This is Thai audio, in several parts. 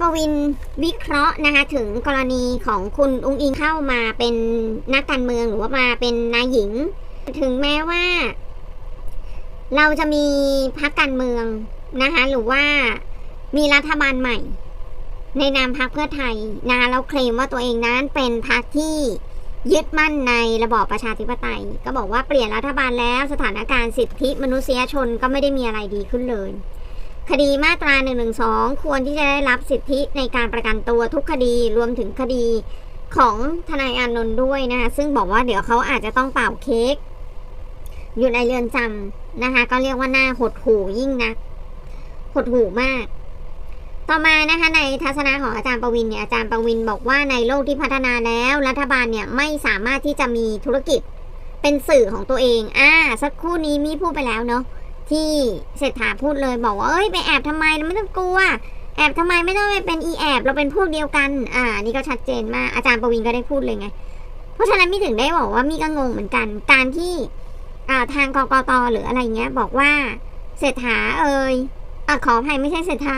ปวินวิเคราะห์นะคะถึงกรณีของคุณอุ้งอิงเข้ามาเป็นนักการเมืองหรือว่ามาเป็นนายหญิง ถึงแม้ว่า เราจะมีพักการเมืองนะคะหรือว่ามีรัฐบาลใหม่ ในนามพักเพื่อไทยนะคะเราเคลมว่าตัวเองนั้นเป็นพักที่ยึดมั่นในระบอบประชาธิปไตย ก็บอกว่าเปลี่ยนรัฐบาลแล้วสถานการณ์สิทธิมนุษยชนก็ไม่ได้มีอะไรดีขึ้นเลย คดีมาตรา1นึควรที่จะได้รับสิทธิในการประกันตัวทุกคดีรวมถึงคดีของทนายอานนท์ด้วยนะคะซึ่งบอกว่าเดี๋ยวเขาอาจจะต้องเป่าเค้กอยู่ในเรือนจำนะคะ ก็เรียกว่าหน้าหดหูยิ่งนะหดหูมาก ต่อมานะคะในทัศนะของอาจารย์ประวินเนี่ยอาจารย์ประวินบอกว่าในโลกที่พัฒนาแล้ว รัฐบาลเนี่ยไม่สามารถที่จะมีธุรกิจเป็นสื่อของตัวเอง อ่า สักครู่นี้มีพูดไปแล้วเนาะ ที่เศรษฐาพูดเลยบอกว่าเอ้ยไปแอบทำไมเราไม่ต้องกลัว แอบทำไมไม่ต้องไปเป็นอีแอบเราเป็นพวกเดียวกัน อ่า นี่ก็ชัดเจนมากอาจารย์ประวินก็ได้พูดเลยไง เพราะฉะนั้นมีถึงได้บอกว่ามีก็งงเหมือนกัน การที่อ่าทางกกตหรืออะไรเงี้ย บอกว่าเศรษฐาเอ่ยอะขออภัยไม่ใช่เศรษฐา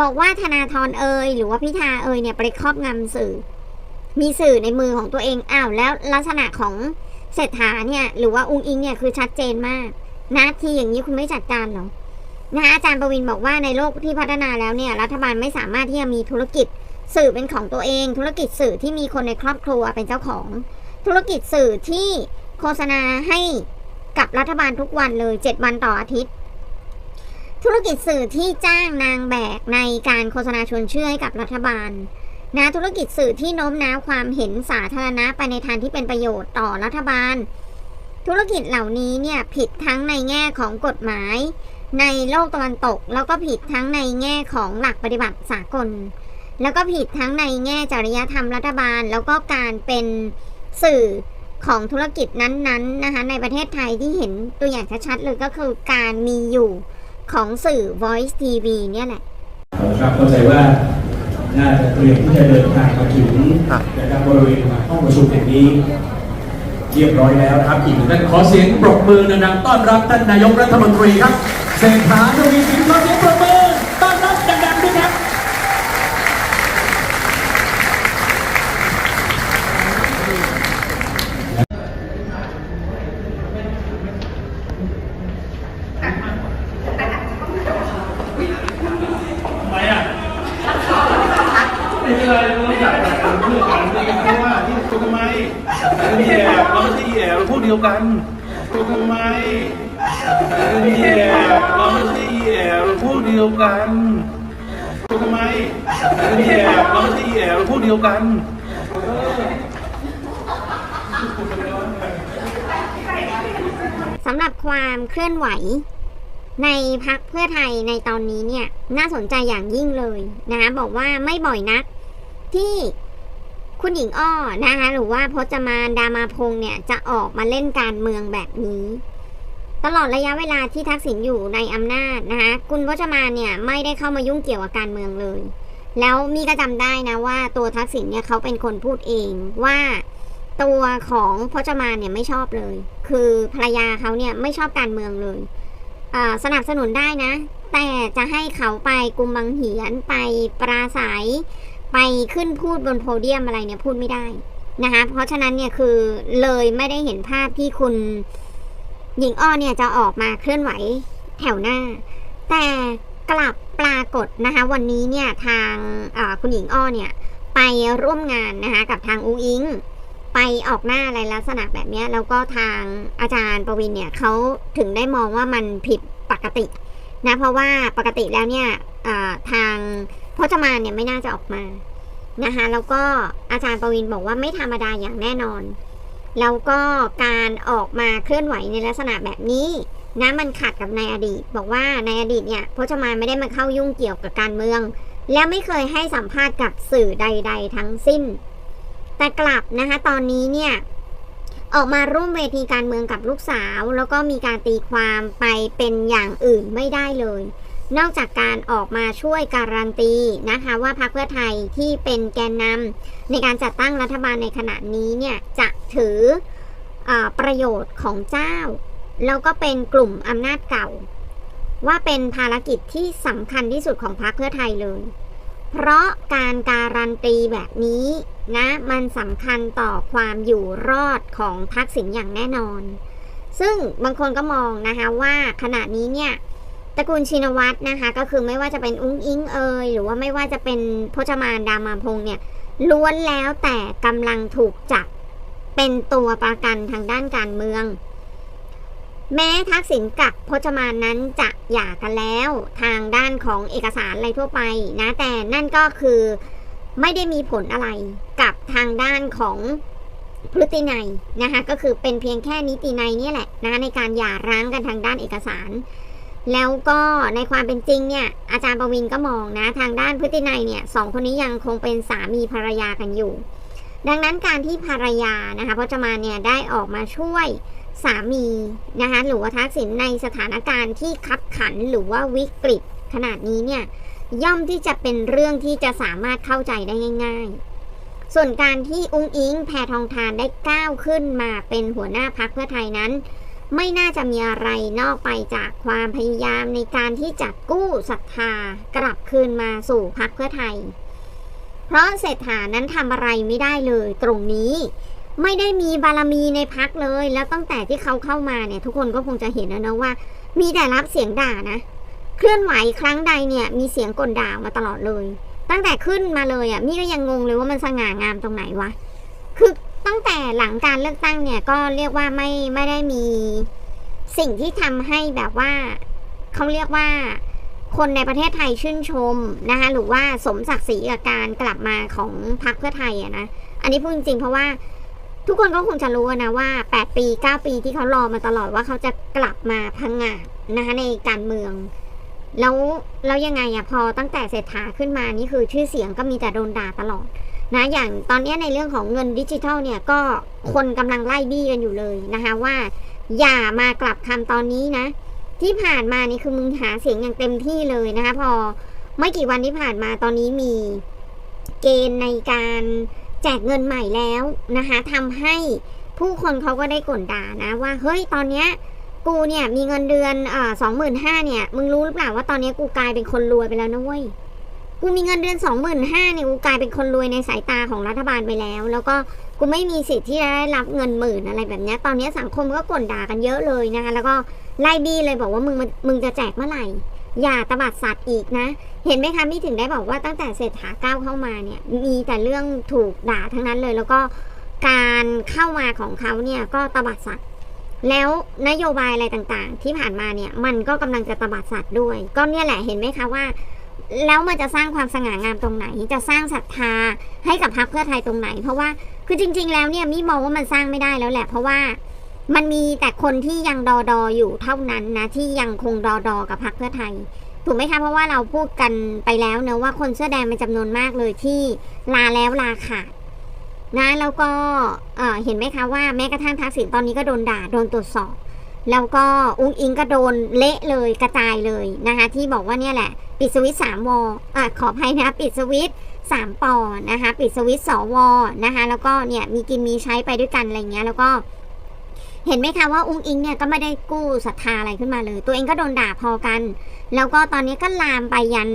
บอกว่าธนาธรเอ่ยหรือว่าพิธาเอ่ยเนี่ยไปครอบงำสื่อ มีสื่อในมือของตัวเองอ้าวแล้วลักษณะของเศรษฐาเนี่ย หรือว่าอุ้งอิงเนี่ยคือชัดเจนมาก นาทีอย่างนี้คุณไม่จัดการหรอนะอาจารย์ประวินบอกว่าในโลกที่พัฒนาแล้วเนี่ยรัฐบาลไม่สามารถที่จะมีธุรกิจสื่อเป็นของตัวเอง ธุรกิจสื่อที่มีคนในครอบครัวเป็นเจ้าของ ธุรกิจสื่อที่โฆษณาให้กับรัฐบาลทุกวันเลยเจ็ดวันต่ออาทิตย์ ธุรกิจสื่อที่จ้างนางแบกในการโฆษณาชวนเชื่อให้กับรัฐบาลนะธุรกิจสื่อที่โน้มน้าวความเห็นสาธารณะไปในทางที่เป็นประโยชน์ต่อรัฐบาล ธุรกิจเหล่านี้เนี่ยผิดทั้งในแง่ของกฎหมาย ในโลกตะวันตก แล้วก็ผิดทั้งในแง่ของหลักปฏิบัติสากล แล้วก็ผิดทั้งในแง่จริยธรรมรัฐบาล แล้วก็การเป็นสื่อของธุรกิจนั้นๆนะคะในประเทศไทยที่เห็นตัวอย่างชัดๆเลยก็คือการมีอยู่ของสื่อ Voice TV เนี่ยแหละครับเข้าใจว่าน่าจะเตรียมที่จะเดินทางมาถึงนะครับบริเวณห้องประชุมแห่งนี้ เรียบร้อยแล้วนะครับอีกหนึ่งท่านขอเสียงปรบมือดังๆต้อนรับท่านนายกรัฐมนตรีครับเศรษฐาทวีสินขอเสียงปรบมือำหรับความเคลื่อนไหว ในพักเพื่อไทยในตอนนี้เนี่ย น่าสนใจอย่างยิ่งเลยนะคะบอกว่าไม่บ่อยนัก ที่คุณหญิงอ้อนะคะหรือว่าพจมานดามาพงษ์เนี่ยจะออกมาเล่นการเมืองแบบนี้ ตลอดระยะเวลาที่ทักษิณอยู่ในอำนาจนะคะคุณพจมานเนี่ยไม่ได้เข้ามายุ่งเกี่ยวกับการเมืองเลย แล้วมีก็จำได้นะว่าตัวทักษิณเนี่ยเขาเป็นคนพูดเองว่า ตัวของพจมานเนี่ยไม่ชอบเลย คือภรรยาเขาเนี่ยไม่ชอบการเมืองเลยสนับสนุนได้นะ แต่จะให้เขาไปกุมบังเหียนไปปราศัย ไปขึ้นพูดบนโพเดียมอะไรเนี่ยพูดไม่ได้นะคะเพราะฉะนั้นเนี่ยคือเลยไม่ได้เห็นภาพที่คุณหญิงอ้อเนี่ยจะออกมาเคลื่อนไหวแถวหน้า แต่กลับปรากฏนะคะวันนี้เนี่ยทางคุณหญิงอ้อเนี่ยไปร่วมงานนะคะกับทางอุ้งอิง ไปออกหน้าอะไรลักษณะแบบนี้แล้วก็ทางอาจารย์ประวินเนี่ยเขาถึงได้มองว่ามันผิดปกตินะเพราะว่าปกติแล้วเนี่ยทางพจมานเนี่ยไม่น่าจะออกมานะคะแล้วก็อาจารย์ประวินบอกว่าไม่ธรรมดาอย่างแน่นอน แล้วก็การออกมาเคลื่อนไหวในลักษณะแบบนี้นะมันขัดกับในอดีต บอกว่าในอดีตเนี่ยพจมานไม่ได้มาเข้ายุ่งเกี่ยวกับการเมือง และไม่เคยให้สัมภาษณ์กับสื่อใด ๆ ทั้งสิ้น แต่กลับนะคะตอนนี้เนี่ยออกมาร่วมเวทีการเมืองกับลูกสาว แล้วก็มีการตีความไปเป็นอย่างอื่นไม่ได้เลย นอกจากการออกมาช่วยการันตีนะคะว่าพรรคเพื่อไทยที่เป็นแกนนำในการจัดตั้งรัฐบาลในขณะนี้เนี่ยจะถืออประโยชน์ของเจ้า แล้วก็เป็นกลุ่มอำนาจเก่า ว่าเป็นภารกิจที่สำคัญที่สุดของพรรคเพื่อไทยเลย เพราะการการันตีแบบนี้นะมันสำคัญต่อความอยู่รอดของทักษิณอย่างแน่นอน ซึ่งบางคนก็มองนะคะว่าขณะนี้เนี่ยตระกูลชินวัตรนะคะก็คือไม่ว่าจะเป็นอุ้งอิงเอยหรือว่าไม่ว่าจะเป็นพจมานดามาพงเนี่ยล้วนแล้วแต่กำลังถูกจับเป็นตัวประกันทางด้านการเมือง แม้ทักษิณกับพจมานนั้นจะหย่ากันแล้วทางด้านของเอกสารอะไรทั่วไปนะแต่นั่นก็คือไม่ได้มีผลอะไรกับทางด้านของพฤตินัยนะคะก็คือเป็นเพียงแค่นิตินัยเนี่ยแหละนะในการหย่าร้างกันทางด้านเอกสาร แล้วก็ในความเป็นจริงเนี่ยอาจารย์ประวินก็มองนะทางด้านพฤตินัยเนี่ยสองคนนี้ยังคงเป็นสามีภรรยากันอยู่ ดังนั้นการที่ภรรยานะคะพจมานเนี่ยได้ออกมาช่วย สามีนะคะหรือว่าทักษิณในสถานการณ์ที่คับขันหรือว่าวิกฤตขนาดนี้เนี่ยย่อมที่จะเป็นเรื่องที่จะสามารถเข้าใจได้ง่าย ๆ ส่วนการที่อุ้งอิงแพทองทานได้ก้าวขึ้นมาเป็นหัวหน้าพักเพื่อไทยนั้น ไม่น่าจะมีอะไรนอกไปจากความพยายามในการที่จะกู้ศรัทธากลับคืนมาสู่พักเพื่อไทย เพราะเศรษฐานั้นทำอะไรไม่ได้เลยตรงนี้ ไม่ได้มีบารมีในพักเลย แล้วตั้งแต่ที่เขาเข้ามาเนี่ย ทุกคนก็คงจะเห็นแล้วนะว่า มีแต่รับเสียงด่านะ เคลื่อนไหวครั้งใดเนี่ย มีเสียงกลด่ามาตลอดเลย ตั้งแต่ขึ้นมาเลยอะมี่ก็ยังงงเลยว่ามันสง่างามตรงไหนวะคือตั้งแต่หลังการเลือกตั้งเนี่ยก็เรียกว่าไม่ไม่ได้มีสิ่งที่ทำให้แบบว่าเขาเรียกว่าคนในประเทศไทยชื่นชมนะคะหรือว่าสมศักดิ์ศรีกับการกลับมาของพรรคเพื่อไทยอะนะอันนี้พูดจริงๆเพราะว่า ทุกคนก็คงจะรู้นะว่า 8 ปี 9 ปีที่เขารอมาตลอดว่าเขาจะกลับมาพังงาดนะคะในการเมือง แล้วแล้วยังไงอะพอตั้งแต่เศรษฐาขึ้นมานี่คือชื่อเสียงก็มีแต่โดนด่าตลอดนะอย่างตอนนี้ในเรื่องของเงินดิจิทัลเนี่ยก็คนกำลังไล่บี้กันอยู่เลยนะคะว่า อย่ามากลับคำตอนนี้นะ ที่ผ่านมานี่คือมึงหาเสียงอย่างเต็มที่เลยนะคะพอไม่กี่วันที่ผ่านมาตอนนี้มีเกณฑ์ในการ แจกเงินใหม่แล้วนะคะทำให้ผู้คนเขาก็ได้ก่นด่านะว่าเฮ้ยตอนเนี้ยกูเนี่ยมีเงินเดือนเอ่อสองหมื่นห้าเนี่ยมึงรู้หรือเปล่าว่าตอนนี้กูกลายเป็นคนรวยไปแล้วนะเว้ยกูมีเงินเดือนสองหมื่นห้าเนี่ยกูกลายเป็นคนรวยในสายตาของรัฐบาลไปแล้ว แล้วก็กูไม่มีสิทธิ์ที่จะได้รับเงินหมื่นอะไรแบบเนี้ยตอนนี้สังคมก็ก่นด่ากันเยอะเลยนะคะแล้วก็ไล่บี้เลยบอกว่ามึงมึงจะแจกเมื่อไหร่ อย่าตบัดสัตว์อีกนะ เห็นไหมคะมี่ถึงได้บอกว่าตั้งแต่เศรษฐาก้าวเข้ามาเนี่ย มีแต่เรื่องถูกด่าทั้งนั้นเลย แล้วก็การเข้ามาของเขาเนี่ยก็ตบัดสัตว์แล้วนโยบายอะไรต่างๆ ที่ผ่านมาเนี่ยมันก็กำลังจะตบัดสัตว์ด้วย ก็เนี่ยแหละเห็นไหมคะว่า แล้วมันจะสร้างความสง่างามตรงไหน จะสร้างศรัทธาให้กับพรรคเพื่อไทยตรงไหน เพราะว่าคือจริง ๆ แล้วเนี่ยมี่มองว่ามันสร้างไม่ได้แล้วแหละเพราะว่า มันมีแต่คนที่ยังดอดออยู่เท่านั้นนะ ที่ยังคงดอดอกับพรรคเพื่อไทย ถูกไหมคะเพราะว่าเราพูดกันไปแล้วเนอะว่าคนเสื้อแดงเป็นจำนวนมากเลยที่ลาแล้วลาขาดนะแล้วก็เเห็นไหมคะว่าแม้กระทั่งทักษิณตอนนี้ก็โดนด่าโดนตรวจสอบ แล้วก็อุ้งอิงก็โดนเละเลยกระจายเลยนะคะที่บอกว่าเนี่ยแหละ ปิดสวิตสามวอะขออภัยนะปิดสวิตสามปอนะคะปิดสวิตสวนะคะแล้วก็เนี่ยมีกินมีใช้ไปด้วยกันอะไรเงี้ยแล้วก็ เห็นไหมคะว่าอุ้งอิงเนี่ยก็ไม่ได้กู้ศรัทธาอะไรขึ้นมาเลย ตัวเองก็โดนด่าพอกัน แล้วก็ตอนนี้ก็ลามไปยัน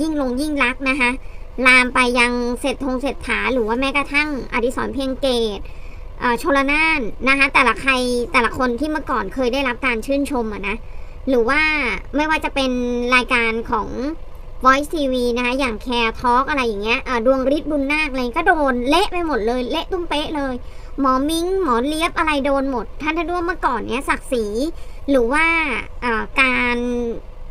ยิ่งลงยิ่งรักนะคะ ลามไปยังเศรษฐงเศรษฐาหรือว่าแม้กระทั่งอดิศรเพียงเกตชลนานนะคะแต่ละใครแต่ละคนที่เมื่อก่อนเคยได้รับการชื่นชมอะนะหรือว่าไม่ว่าจะเป็นรายการของ Voice TV นะคะอย่างแคร์ทอ k อะไรอย่างเงี้ยดวงฤทธิ์บุญนาคอะไรก็โดนเละไปหมดเลย เละตุ้มเป๊ะเลย หมอมิงหมอเลียบอะไรโดนหมด ท่านถ้าด้วยเมื่อก่อนเนี้ยศักดิ์ศรีหรือว่าการ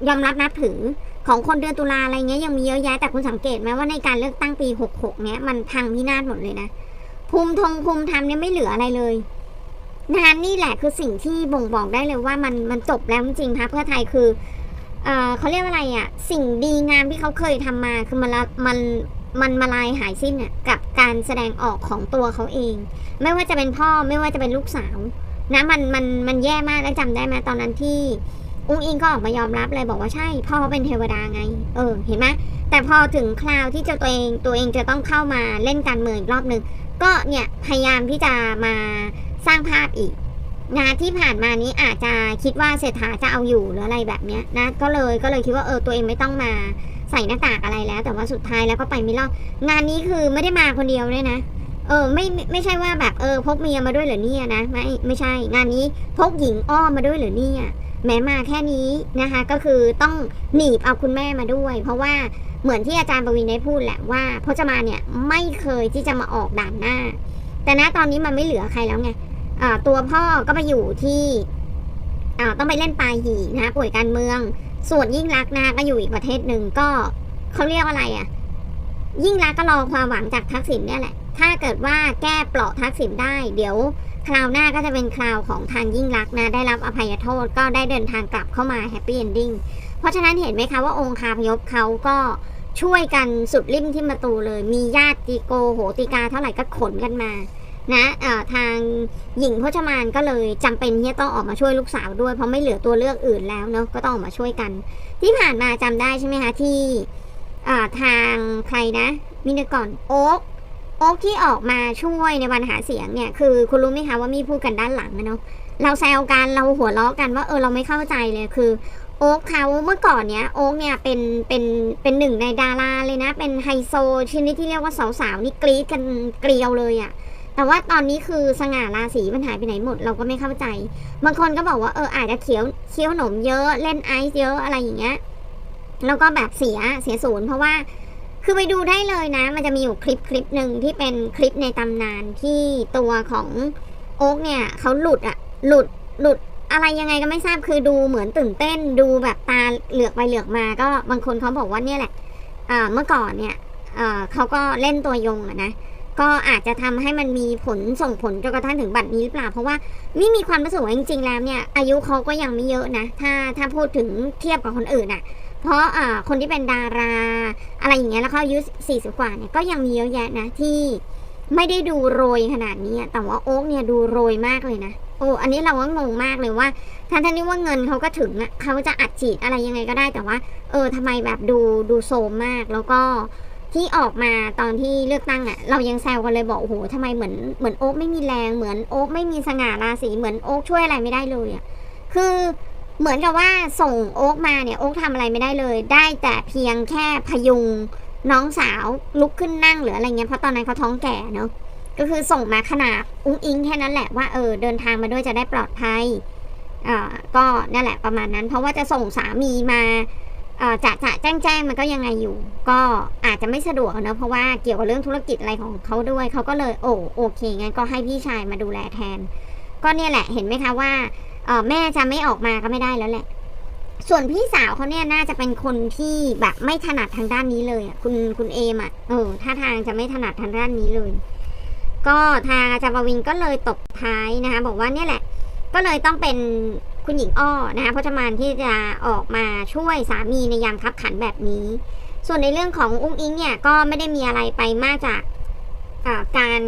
ยอมรับนับถือของคนเดือนตุลาอะไรเงี้ยยังมีเยอะแยะแต่คุณสังเกตไหมว่าในการเลือกตั้งปี 66 เนี้ยมันพังพินาศหมดเลยนะ ภูมิทงภูมิธรรมเนี่ยไม่เหลืออะไรเลยนานนี่แหละคือสิ่งที่บ่งบอกได้เลยว่ามันมันจบแล้วจริงๆค่ะเพื่อไทยคือเออเขาเรียกว่าอะไรอะ่ะ สิ่งดีงามที่เขาเคยทำมาคือมันละมัน มันมาลายหายสิ้นอะกับการแสดงออกของตัวเขาเอง ไม่ว่าจะเป็นพ่อไม่ว่าจะเป็นลูกสาว นะมันมันมันแย่มากแล้วจำได้ไหมตอนนั้นที่อุ้งอิงก็ออกมายอมรับเลยบอกว่าใช่พ่อเขาเป็นเทวดาไง เออเห็นไหมแต่พอถึงคราวที่จะตัวเองตัวเองจะต้องเข้ามาเล่นการเมืองอีกรอบหนึ่งก็เนี่ยพยายามที่จะมาสร้างภาพอีกนะที่ผ่านมานี้อาจจะคิดว่าเศรษฐาจะเอาอยู่หรืออะไรแบบเนี้ยนะก็เลยก็เลยคิดว่าเออตัวเองไม่ต้องมา ใส่หน้ากากอะไรแล้ว แต่ว่าสุดท้ายแล้วก็ไปไม่รอดงานนี้คือไม่ได้มาคนเดียวด้วยนะ เออไม่ไม่ใช่ว่าแบบเออพกเมียมาด้วยเหรอเนี่ยนะไม่ไม่ใช่ งานนี้พกหญิงอ้อมมาด้วยเหรอเนี่ยแม้มาแค่นี้นะคะ ก็คือต้องหนีบเอาคุณแม่มาด้วย เพราะว่าเหมือนที่อาจารย์ประวินได้พูดแหละว่าพจมาเนี่ยไม่เคยที่จะมาออกด่านหน้า แต่ณตอนนี้มันไม่เหลือใครแล้วไงตัวพ่อก็ไปอยู่ที่ต้องไปเล่นปลาหีนะป่วยการเมือง ส่วนยิ่งรักนะก็อยู่อีกประเทศหนึ่งก็เขาเรียกว่าอะไรอะ ยิ่งรักก็รอความหวังจากทักษิณเนี่ยแหละ ถ้าเกิดว่าแก้เปราะทักษิณได้ เดี๋ยวคราวหน้าก็จะเป็นคราวของทางยิ่งรักนะ ได้รับอภัยโทษก็ได้เดินทางกลับเข้ามาแฮปปี้เอนดิ้งเพราะฉะนั้นเห็นไหมคะว่าองค์คาพยพเขาก็ช่วยกันสุดริมที่ประตูเลย มีญาติโกโหติกาเท่าไหร่ก็ขนกันมา นะทางหญิงพจมานก็เลยจำเป็นที่จะต้องออกมาช่วยลูกสาวด้วย เพราะไม่เหลือตัวเลือกอื่นแล้วเนาะก็ต้องออกมาช่วยกัน ที่ผ่านมาจำได้ใช่ไหมคะที่ทางใครนะมินก่อนโอ๊กโอ๊กที่ออกมาช่วยในวันหาเสียงเนี่ยคือคุณรู้ไหมคะว่ามีพูดกันด้านหลังอะเนาะเราแซวกันเราหัวเราะกันว่าเออเราไม่เข้าใจเลยคือโอ๊กเขาเมื่อก่อนเนี้ยโอ๊กเนี่ยเป็นเป็นเป็นหนึ่งในดาราเลยนะ เป็นไฮโซชนิดที่เรียกว่าสาวๆนี่กรี๊ดกันเกลียวเลยอะ แต่ว่าตอนนี้คือสง่าราศีมันหายไปไหนหมดเราก็ไม่เข้าใจ บางคนก็บอกว่าเอออาจจะเคี้ยวเคี้ยวขนมเยอะเล่นไอซ์เยอะอะไรอย่างเงี้ยแล้วก็แบบเสียเสียศูนย์เพราะว่าคือไปดูได้เลยนะ มันจะมีอยู่คลิปคลิปหนึ่งที่เป็นคลิปในตำนานที่ตัวของโอ๊กเนี่ยเขาหลุดอะหลุดหลุดอะไรยังไงก็ไม่ทราบคือดูเหมือนตื่นเต้น ดูแบบตาเหลือกไปเหลือกมาก็บางคนเขาบอกว่าเนี่ยแหละเมื่อก่อนเนี่ยเอ่อเขาก็เล่นตัวยงอะนะ ก็อาจจะทำให้มันมีผลส่งผลจนกระทั่งถึงบัดนี้หรือเปล่า เพราะว่าไม่มีความปรู้สึกว่าจริง ๆ แล้วเนี่ย อายุเขาก็ยังไม่เยอะนะ ถ้าถ้าพูดถึงเทียบกับคนอื่นอะ่ะ เพราะอ่าคนที่เป็นดารา อะไรอย่างเงี้ยแล้วเขาอายุสี่สิบกว่าเนี่ยก็ยังมีเยอะแยะนะที่ไม่ได้ดูโรยขนาดนี้ แต่ว่าโอ๊กเนี่ยดูโรยมากเลยนะ โอ้ อันนี้เราก็งงมากเลยว่าท่านท่านนี้ว่าเงินเขาก็ถึงอะเขาจะอัดฉีดอะไรยังไงก็ได้ แต่ว่า เออทำไมแบบดูดูโซมมาก แล้วก็ ที่ออกมาตอนที่เลือกตั้งอะ่ะ เรายังแซวกันเลยบอกโอ้โหทำไมเหมือนเหมือนโอ๊กไม่มีแรงเหมือนโอ๊กไม่มีสง่าราศีเหมือนโอ๊กช่วยอะไรไม่ได้เลยอะ่ะคือเหมือนกับว่าส่งโอ๊กมาเนี่ยโอ๊กทำอะไรไม่ได้เลย ได้แต่เพียงแค่พยุงน้องสาวลุกขึ้นนั่งหรืออะไรเงี้ยเพราะตอนนั้นเขาท้องแก่เนาะก็คือส่งมาขนาดอุ้งอิงแค่นั้นแหละว่าเออเดินทางมาด้วยจะได้ปลอดภัยอ่าก็นั่นแหละประมาณนั้น เพราะว่าจะส่งสามีมา จะจะแจ้งแจ้งมันก็ยังไงอยู่ ก็อาจจะไม่สะดวกนะเพราะว่าเกี่ยวกับเรื่องธุรกิจอะไรของเขาด้วยเขาก็เลยโอ้โอเคงั้นก็ให้พี่ชายมาดูแลแทน ก็เนี่ยแหละเห็นไหมคะว่าแม่จะไม่ออกมาก็ไม่ได้แล้วแหละ ส่วนพี่สาวเขาเนี่ยน่าจะเป็นคนที่แบบไม่ถนัดทางด้านนี้เลยอะคุณคุณเอมอะเออท่าทางจะไม่ถนัดทางด้านนี้เลย ก็ทางอาจารย์ปรวินก็เลยตบท้ายนะคะบอกว่าเนี่ยแหละ ก็เลยต้องเป็น คุณหญิงอ้อนะคะเพราะจมานที่จะออกมาช่วยสามีในยามคับขันแบบนี้ ส่วนในเรื่องของอุ้งอิงเนี่ยก็ไม่ได้มีอะไรไปมากจากการ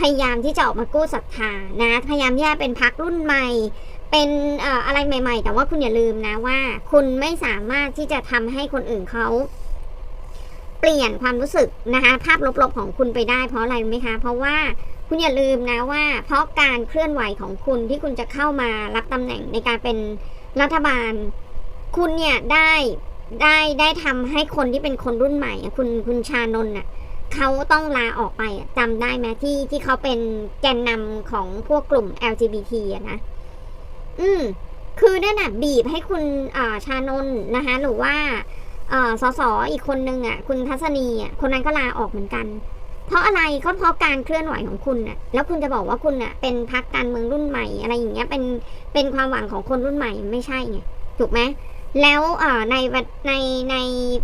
พยายามที่จะออกมากู้ศรัทธานะพยายามที่จะเป็นพักรุ่นใหม่ เป็นอะไรใหม่ ๆ แต่ว่าคุณอย่าลืมนะว่า คุณไม่สามารถที่จะทำให้คนอื่นเขาเปลี่ยนความรู้สึกนะคะภาพลบๆของคุณไปได้เพราะอะไรไหมคะ เพราะว่า คุณอย่าลืมนะว่า เพราะการเคลื่อนไหวของคุณที่คุณจะเข้ามารับตำแหน่งในการเป็นรัฐบาล คุณเนี่ยได้ได้ได้ทำให้คนที่เป็นคนรุ่นใหม่คุณคุณชานนท์น่ะเขาต้องลาออกไปจำได้ไหมที่ที่เขาเป็นแกนนำของพวกกลุ่ม LGBT อะนะ อืม คือนั่นน่ะ บีบให้คุณอ่าชานนท์นะคะ หรือว่าอ่อสสอีกคนนึงอะ คุณทัศนีอะคนนั้นก็ลาออกเหมือนกัน เพราะอะไรก็เพราะการเคลื่อนไหวของคุณน่ะ แล้วคุณจะบอกว่าคุณน่ะ เป็นพักการเมืองรุ่นใหม่ อะไรอย่างเงี้ย เป็น เป็นความหวังของคนรุ่นใหม่ไม่ใช่ไง ถูกไหมแล้วในในใน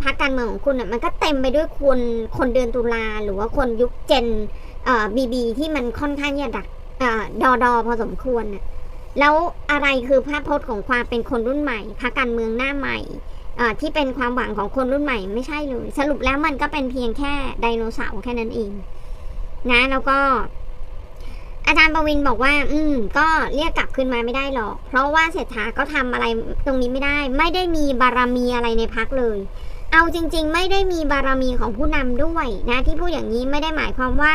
พักการเมืองของคุณน่ะ มันก็เต็มไปด้วยคนคนเดือนตุลาหรือว่าคนยุคเจนบีบีที่มันค่อนข้างจะดักอดอดอพอสมควรน่ะ แล้วอะไรคือภาพพจน์ของความเป็นคนรุ่นใหม่พักการเมืองหน้าใหม่ ที่เป็นความหวังของคนรุ่นใหม่ไม่ใช่เลย สรุปแล้วมันก็เป็นเพียงแค่ไดโนเสาร์แค่นั้นเองนะแล้วก็อาจารย์ประวินบอกว่า อืม ก็เรียกกลับคืนมาไม่ได้หรอก เพราะว่าเศรษฐาก็ทำอะไรตรงนี้ไม่ได้ ไม่ได้มีบารมีอะไรในพักเลย เอาจริง ๆ ไม่ได้มีบารมีของผู้นำด้วยนะ ที่พูดอย่างนี้ไม่ได้หมายความว่า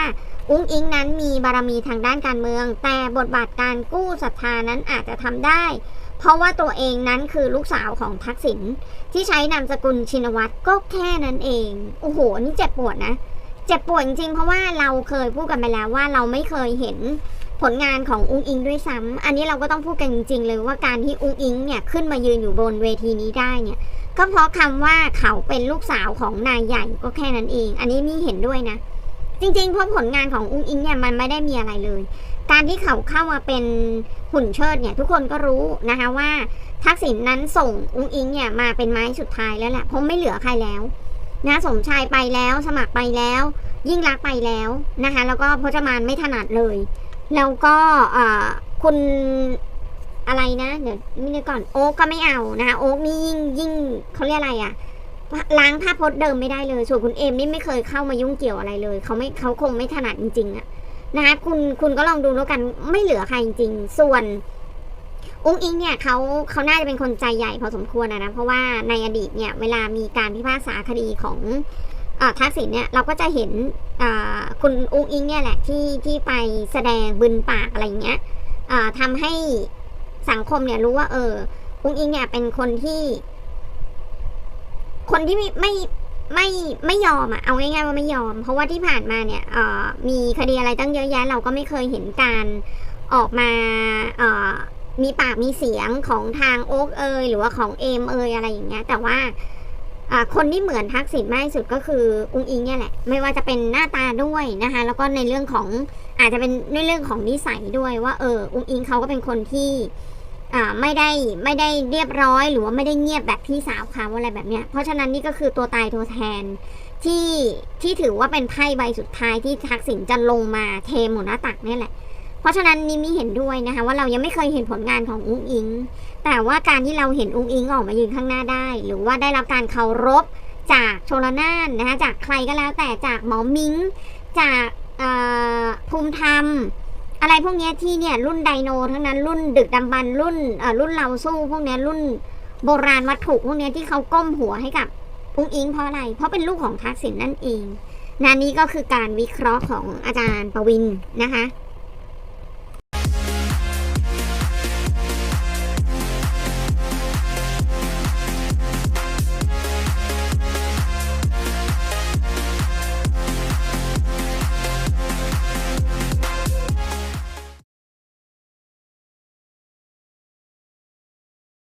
อุ้งอิงนั้นมีบารมีทางด้านการเมือง แต่บทบาทการกู้ศรัทธานั้นอาจจะทำได้ เพราะว่าตัวเองนั้นคือลูกสาวของทักษิณที่ใช้นามสกุลชินวัตรก็แค่นั้นเอง โอ้โห นี่เจ็บปวดนะ เจ็บปวดจริง เพราะว่าเราเคยพูดกันไปแล้วว่าเราไม่เคยเห็นผลงานของอุ้งอิงด้วยซ้ำอันนี้เราก็ต้องพูดกันจริง ๆ เลยว่าการที่อุ้งอิงเนี่ยขึ้นมายืนอยู่บนเวทีนี้ได้เนี่ย ก็เพราะคำว่าเขาเป็นลูกสาวของนายใหญ่ก็แค่นั้นเอง อันนี้มีเห็นด้วยนะ จริงๆเพราะผลงานของอุ้งอิงเนี่ยมันไม่ได้มีอะไรเลย การที่เขาเข้ามาเป็นหุ่นเชิดเนี่ยทุกคนก็รู้นะคะว่าทักษิณนั้นส่งอุ้งอิงเนี่ยมาเป็นไม้สุดท้ายแล้วแหละเพราะไม่เหลือใครแล้วนะสมชายไปแล้ว สมัครไปแล้ว ยิ่งรักไปแล้วนะคะแล้วก็พจมานไม่ถนัดเลย แล้วก็คุณอะไรนะเดี๋ยวนี่นึกก่อนโอ๊กก็ไม่เอานะคะโอ๊กนี่ยิ่งยิ่งเขาเรียกอะไรอะล้างภาพพจน์เดิมไม่ได้เลยส่วนคุณเอมนี่ไม่เคยเข้ามายุ่งเกี่ยวอะไรเลยเขาไม่เขาคงไม่ถนัดจริงๆอะ นะคะคุณคุณก็ลองดูแล้วกันไม่เหลือใครจริงๆส่วนอุ้งอิงเนี่ยเขาเขาน่าจะเป็นคนใจใหญ่พอสมควรนะนะเพราะว่าในอดีตเนี่ยเวลามีการพิพากษาคดีของอทักษิณเนี่ยเราก็จะเห็นคุณอุ้งอิงเนี่ยแหละที่ที่ไปแสดงบึนปากอะไรเงี้ยอ่าทำให้สังคมเนี่ยรู้ว่า เอออุ้งอิงเนี่ยเป็นคนที่ คนที่ไม่ไม่ ไม่ไม่ยอมอะเอาง่ายๆว่าไม่ยอม เพราะว่าที่ผ่านมาเนี่ยมีคดีอะไรตั้งเยอะแยะ เราก็ไม่เคยเห็นการออกมามีปากมีเสียงของทางโอ๊กเอยหรือว่าของเอมเอยอะไรอย่างเงี้ย แต่ว่าคนที่เหมือนทักษิณมากที่สุดก็คืออุ้งอิงเนี่ยแหละ ไม่ว่าจะเป็นหน้าตาด้วยนะคะ แล้วก็ในเรื่องของอาจจะเป็นในเรื่องของนิสัยด้วยว่าเอออุ้งอิงเขาก็เป็นคนที่ ไม่ได้ไม่ได้เรียบร้อย หรือว่าไม่ได้เงียบแบบพี่สาวเขาอะไรแบบเนี้ยเพราะฉะนั้นนี่ก็คือตัวตายตัวแทนที่ที่ถือว่าเป็นไพ่ใบสุดท้ายที่ทักษิณจะลงมาเทหมดหน้าตักนี่แหละ เพราะฉะนั้นนี่มีเห็นด้วยนะคะ ว่าเรายังไม่เคยเห็นผลงานของอุ้งอิง แต่ว่าการที่เราเห็นอุ้งอิงออกมายืนข้างหน้าได้ หรือว่าได้รับการเคารพจากโชลนานนะคะจากใครก็แล้วแต่จากหมอมิงจากภูมิธรรม อะไรพวกนี้ที่เนี่ยรุ่นไดโนทั้งนั้นรุ่นดึกดำบรรรุ่นเอ่อรุ่นเราสู้พวกนี้รุ่นโบราณวัตถุพวกนี้ที่เขาก้มหัวให้กับอุ้งอิงเพราะอะไร เพราะเป็นลูกของทักษิณนั่นเองนานี้ก็คือการวิเคราะห์ของอาจารย์ประวินนะคะ